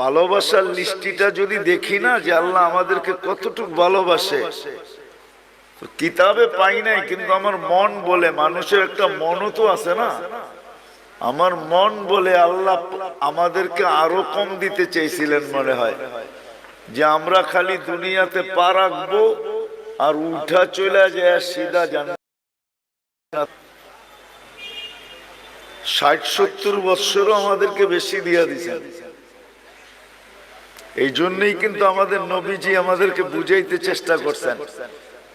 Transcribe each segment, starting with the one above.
ভালোবাসার লিস্টিটা যদি দেখি না যে আল্লাহ আমাদেরকে কতটুকু ভালোবাসে। কিতাবে পাই নাই, কিন্তু আমার মন বলে, মানুষের একটা মনও তো আছে না। আমার মন বলে আল্লাহ আমাদেরকে আরও কম দিতে চেয়েছিলেন মনে হয়। যে আমরা খালি দুনিয়াতে পা রাখব আর উঠা চলে যায় সিধা জান ষাট সত্তর বৎসরও আমাদেরকে বেশি দিয়া দিছেন। এই জন্যই কিন্তু আমাদের নবীজি আমাদেরকে বুঝাইতে চেষ্টা করছেন।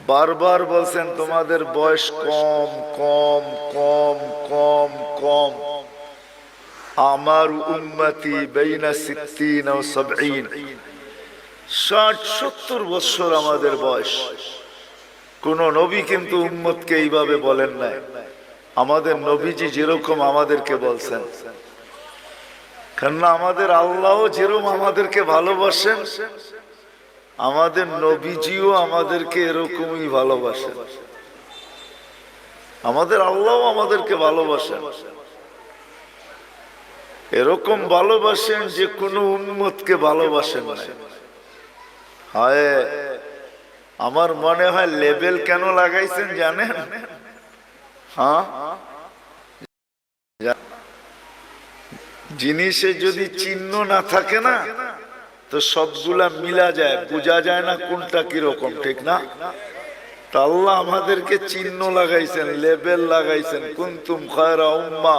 বারবার বলছেন, তোমাদের বয়স কম কম কম কম কম। আমার উম্মতি বেইনা ষাট, সত্তর বছর আমাদের বয়স। কোন নবী কিন্তু উম্মতকে এইভাবে বলেন নাই। আমাদের নবীজি যেরকম আমাদেরকে বলছেন। কেননা আমাদের আল্লাহ যেরকম আমাদেরকে ভালোবাসেন, আমাদের নবীজিও আমাদেরকে এরকমই ভালোবাসেন। আমাদের আল্লাহ আমাদেরকে ভালোবাসেন। এরকম ভালোবাসেন যে কোনো উন্মতকে ভালোবাসেন হয়, আমার মনে হয় লেবেল কেন লাগাইছেন জানেন? হ্যাঁ? জিনিসে যদি চিহ্ন না থাকে না, তো সবগুলা মিলা যায়, বোঝা যায় না কোনটা কীরকম, ঠিক না? আল্লাহ আমাদেরকে চিহ্ন লাগাইছেন, লেবেল লাগাইছেন, কুন্তুম খয়রা উম্মা।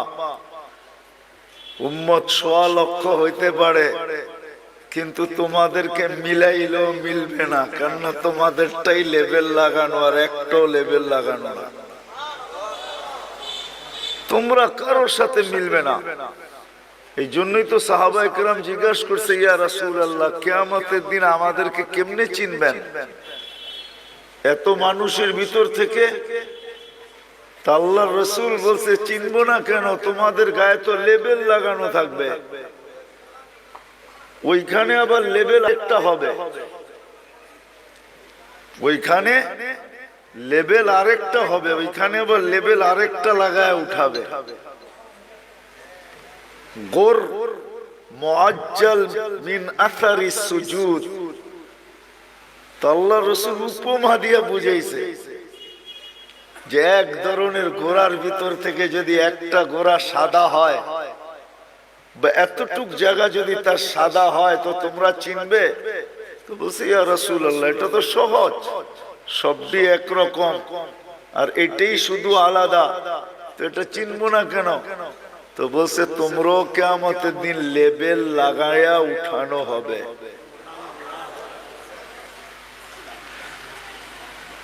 উম্মত সোয়া লক্ষ হইতে পারে, কিন্তু তোমাদেরকে মিলাইলেও মিলবে না, কেননা তোমাদেরটাই লেবেল লাগানো আর একটাও লেবেল লাগানো না। তোমরা কারোর সাথে মিলবে না। এই জন্যই তো সাহাবা একরাম জিজ্ঞাসা করছে, ইয়া রাসূল আল্লাহ কেয়ামতের দিন আমাদেরকে কেমনে চিনবেন? এত মানুষের ভিতর থেকে আল্লাহ রসুল বলছে, চিনব না কেন? তোমাদের গায়ে তো লেবেল লাগানো থাকবে। ওইখানে আবার লেবেল একটা হবে। ওইখানে লেবেল আরেকটা হবে, ওইখানে আবার লেবেল আরেকটা লাগায় উঠাবে। গোর মুআজ্জাল মিন আথারি সুজুদ। আল্লাহ রসুল উপমা দিয়ে বুঝাইছে যে এক ধরনের ঘোড়ার ভিতর থেকে যদি একটা ঘোড়া সাদা হয় বা এতটুক জায়গা যদি তার সাদা হয়, তো তোমরা চিনবে? তো বলছি রসুল আল্লাহ এটা তো সহজ। সবই একরকম। আর এটাই শুধু আলাদা। তো এটা চিনবো না কেন? তো বলছে, তোমরাও কেমতের দিন লেবেল লাগায়া উঠানো হবে।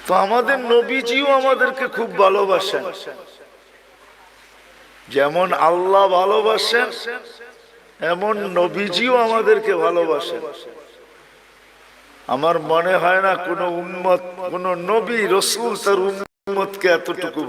তো আমাদের নবীজিও আমাদেরকে খুব ভালোবাসেন। যেমন আল্লাহ ভালোবাসেন, এমন নবীজিও আমাদেরকে ভালোবাসেন। আমার মনে হয় না কোনো উন্মত কোন নবী, রসুল তার উন্মতকে এতটুকু